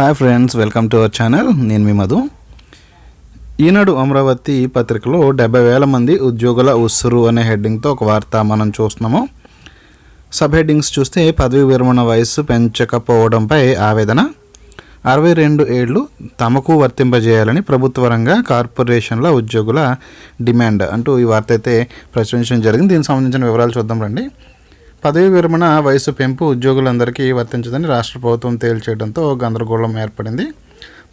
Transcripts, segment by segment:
Hi friends welcome to our channel నేను మీ మధు. ఈనాడు అమరావతి పత్రికలో డెబ్బై వేల మంది ఉద్యోగుల ఉస్సురు అనే హెడ్డింగ్తో ఒక వార్త మనం చూస్తున్నాము. సబ్ హెడ్డింగ్స్ చూస్తే పదవి విరమణ వయస్సు పెంచకపోవడంపై ఆవేదన. అరవై రెండు ఏళ్ళు తమకు వర్తింపజేయాలని ప్రభుత్వ రంగ కార్పొరేషన్ల ఉద్యోగుల డిమాండ్ అంటూ ఈ వార్త అయితే ప్రచురించడం జరిగింది. దీనికి సంబంధించిన వివరాలు చూద్దాం రండి. పదవి విరమణ వయసు పెంపు ఉద్యోగులందరికీ వర్తించదని రాష్ట్ర ప్రభుత్వం తేల్చేయడంతో గందరగోళం ఏర్పడింది.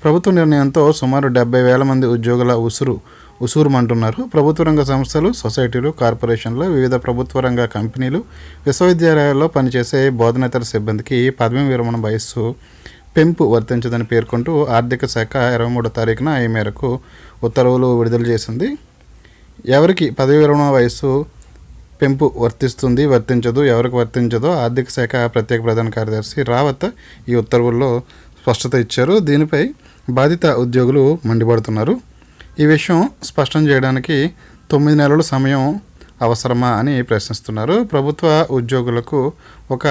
ప్రభుత్వ నిర్ణయంతో సుమారు డెబ్బై వేల మంది ఉద్యోగుల ఉసురు ఉసూరుమంటున్నారు. ప్రభుత్వ రంగ సంస్థలు సొసైటీలు కార్పొరేషన్లు వివిధ ప్రభుత్వ రంగ కంపెనీలు విశ్వవిద్యాలయాల్లో పనిచేసే బోధనేతర సిబ్బందికి పదవి విరమణ వయస్సు పెంపు వర్తించదని పేర్కొంటూ ఆర్థిక శాఖ ఇరవై మూడో తారీఖున ఈ మేరకు ఉత్తర్వులు విడుదల చేసింది. ఎవరికి పదవి విరమణ వయస్సు పెంపు వర్తిస్తుంది వర్తించదు ఎవరికి వర్తించదో ఆర్థిక శాఖ ప్రత్యేక ప్రధాన కార్యదర్శి రావత్ ఈ ఉత్తర్వుల్లో స్పష్టత ఇచ్చారు. దీనిపై బాధిత ఉద్యోగులు మండిపడుతున్నారు. ఈ విషయం స్పష్టం చేయడానికి తొమ్మిది నెలల సమయం అవసరమా అని ప్రశ్నిస్తున్నారు. ప్రభుత్వ ఉద్యోగులకు ఒక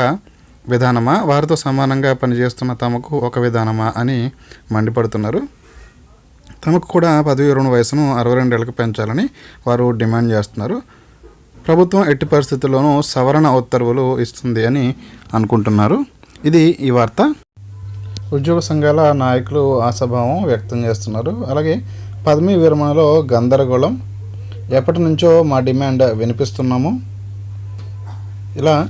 విధానమా? వారితో సమానంగా పనిచేస్తున్న తమకు ఒక విధానమా అని మండిపడుతున్నారు. తమకు కూడా పదవి విరమణ వయసును అరవై రెండేళ్ళకు పెంచాలని వారు డిమాండ్ చేస్తున్నారు. ప్రభుత్వం ఎట్టి పరిస్థితుల్లోనూ సవరణ ఉత్తర్వులు ఇస్తుంది అని అనుకుంటున్నారు. ఇది ఈ వార్త. ఉద్యోగ సంఘాల నాయకులు ఆశాభావం వ్యక్తం చేస్తున్నారు. అలాగే పదవి విరమణలో గందరగోళం. ఎప్పటి నుంచో మా డిమాండ్ వినిపిస్తున్నాము. ఇలా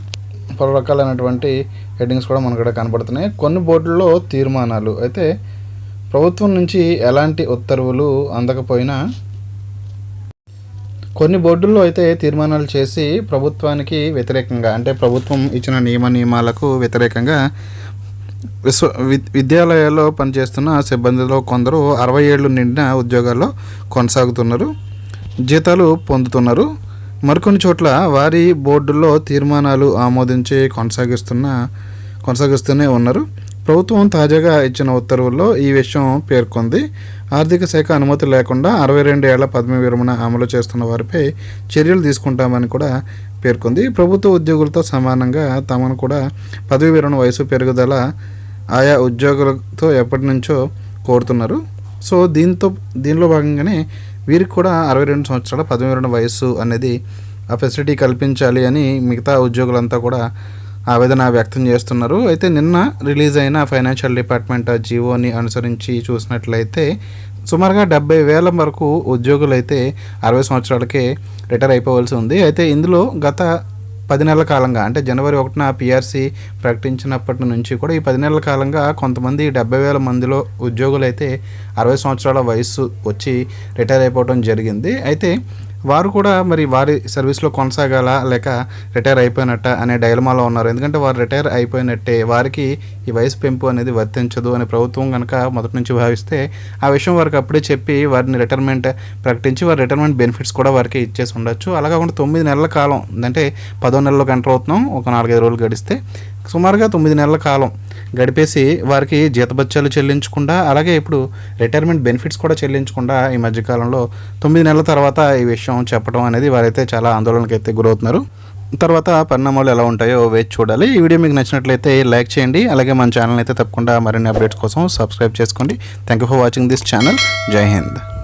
పలు రకాలైనటువంటి హెడ్డింగ్స్ కూడా మనకు ఇక్కడ కనబడుతున్నాయి. కొన్ని బోర్డుల్లో తీర్మానాలు. అయితే ప్రభుత్వం నుంచి ఎలాంటి ఉత్తర్వులు అందకపోయినా కొన్ని బోర్డుల్లో అయితే తీర్మానాలు చేసి ప్రభుత్వానికి వ్యతిరేకంగా అంటే ప్రభుత్వం ఇచ్చిన నియమ నియమాలకు వ్యతిరేకంగా విశ్వ విద్యాలయాల్లో పనిచేస్తున్న సిబ్బందిలో కొందరు అరవై ఏళ్ళు నిండిన ఉద్యోగాల్లో కొనసాగుతున్నారు జీతాలు పొందుతున్నారు. మరికొన్ని చోట్ల వారి బోర్డుల్లో తీర్మానాలు ఆమోదించి కొనసాగిస్తున్న కొనసాగిస్తూనే ఉన్నారు. ప్రభుత్వం తాజాగా ఇచ్చిన ఉత్తర్వుల్లో ఈ విషయం పేర్కొంది. ఆర్థిక శాఖ అనుమతి లేకుండా అరవై రెండు ఏళ్ళ పద్మ విరమణ అమలు చేస్తున్న వారిపై చర్యలు తీసుకుంటామని కూడా పేర్కొంది. ప్రభుత్వ ఉద్యోగులతో సమానంగా తమను కూడా పదవి విరమణ వయసు పెరుగుదల ఆయా ఉద్యోగులతో ఎప్పటి నుంచో కోరుతున్నారు. సో దీంతో దీనిలో భాగంగానే వీరికి కూడా అరవై రెండు సంవత్సరాల పదవి విరమణ వయస్సు అనేది ఆ ఫెసిలిటీ కల్పించాలి అని మిగతా ఉద్యోగులంతా కూడా ఆవేదన వ్యక్తం చేస్తున్నారు. అయితే నిన్న రిలీజ్ అయిన ఫైనాన్షియల్ డిపార్ట్మెంట్ జీవోని అనుసరించి చూసినట్లయితే సుమారుగా డెబ్బై వేల వరకు ఉద్యోగులు అయితే అరవై సంవత్సరాలకే రిటైర్ అయిపోవాల్సి ఉంది. అయితే ఇందులో గత పది నెలల కాలంగా అంటే జనవరి ఒకటిన పిఆర్సీ ప్రకటించినప్పటి నుంచి కూడా ఈ పది నెలల కాలంగా కొంతమంది డెబ్బై వేల మందిలో ఉద్యోగులు అయితే అరవై సంవత్సరాల వయస్సు వచ్చి రిటైర్ అయిపోవడం జరిగింది. అయితే వారు కూడా మరి వారి సర్వీస్లో కొనసాగాల? లేక రిటైర్ అయిపోయినట్ట? అనే డైలమాలో ఉన్నారు. ఎందుకంటే వారు రిటైర్ అయిపోయినట్టే వారికి ఈ వయసు పెంపు అనేది వర్తించదు అని ప్రభుత్వం కనుక మొదటి నుంచి భావిస్తే ఆ విషయం వారికి అప్పుడే చెప్పి వారిని రిటైర్మెంట్ ప్రకటించి వారి రిటైర్మెంట్ బెనిఫిట్స్ కూడా వారికి ఇచ్చేసి ఉండొచ్చు. అలా కాకుండా తొమ్మిది నెలల కాలం అంటే పదో నెలలకు ఎంటర్ అవుతున్నాం. ఒక నాలుగైదు రోజులు గడిస్తే సుమారుగా తొమ్మిది నెలల కాలం గడిపేసి వారికి జీతబత్యాలు చెల్లించకుండా అలాగే ఇప్పుడు రిటైర్మెంట్ బెనిఫిట్స్ కూడా చెల్లించకుండా ఈ మధ్యకాలంలో తొమ్మిది నెలల తర్వాత ఈ విషయం చెప్పడం అనేది వారైతే చాలా ఆందోళనకి అయితే గురవుతున్నారు. తర్వాత పరిణామాలు ఎలా ఉంటాయో వేచి చూడాలి. ఈ వీడియో మీకు నచ్చినట్లయితే లైక్ చేయండి. అలాగే మన ఛానల్ అయితే తప్పకుండా మరిన్ని అప్డేట్స్ కోసం సబ్స్క్రైబ్ చేసుకోండి. Thank you for watching this channel Jai Hind